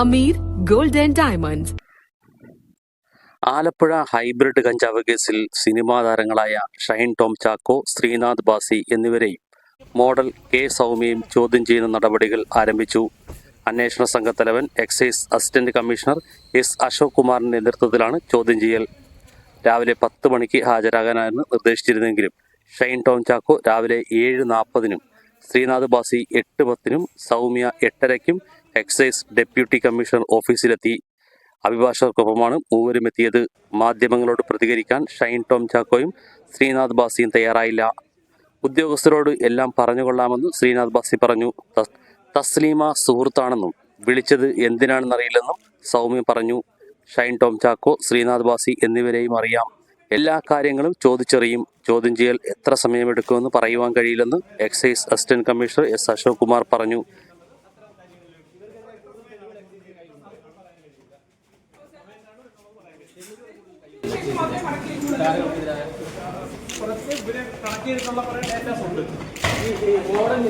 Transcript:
Amir and diamond. Alappuzha hybrid കഞ്ചാവ് കേസിൽ cinema താരങ്ങളായ ഷൈൻ ടോം ചാക്കോ ശ്രീനാഥ് ബാസി എന്നിവരെയും മോഡൽ കെ സൗമ്യയും ചോദ്യം ചെയ്യുന്ന നടപടികൾ ആരംഭിച്ചു. അന്വേഷണ സംഘത്തലവൻ excise assistant commissioner S Ashok കുമാറിന്റെ നേതൃത്വത്തിലാണ് ചോദ്യം ചെയ്യൽ. രാവിലെ പത്ത് മണിക്ക് ഹാജരാകാനായിരുന്നു നിർദ്ദേശിച്ചിരുന്നെങ്കിലും ഷൈൻ ടോം ചാക്കോ രാവിലെ ഏഴ് നാൽപ്പതിനും ശ്രീനാഥ് ബാസി എട്ട് പത്തിനും സൗമ്യ എട്ടരയ്ക്കും എക്സൈസ് ഡെപ്യൂട്ടി കമ്മീഷണർ ഓഫീസിലെത്തി. അഭിഭാഷകർക്കൊപ്പമാണ് മൂവരും എത്തിയത് മാധ്യമങ്ങളോട് പ്രതികരിക്കാൻ ഷൈൻ ടോം ചാക്കോയും ശ്രീനാഥ് ബാസിയും തയ്യാറായില്ല. ഉദ്യോഗസ്ഥരോട് എല്ലാം പറഞ്ഞുകൊള്ളാമെന്ന് ശ്രീനാഥ് ബാസി പറഞ്ഞു. തസ്ലീമ സുഹൃത്താണെന്നും വിളിച്ചത് എന്തിനാണെന്നറിയില്ലെന്നും സൗമ്യ പറഞ്ഞു. ഷൈൻ ടോം ചാക്കോ ശ്രീനാഥ് ബാസി എന്നിവരെയും അറിയാം. എല്ലാ കാര്യങ്ങളും ചോദിച്ചറിയും. ചോദ്യം ചെയ്യൽ എത്ര സമയമെടുക്കുമെന്ന് പറയുവാൻ കഴിയില്ലെന്ന് excise assistant commissioner S Ashok Kumar പറഞ്ഞു. കുറച്ച് ഇവർ കണക്കിലെടുത്തുള്ള കുറെ ഡേറ്റാസ് ഉണ്ട്. ഈ മോഡൽ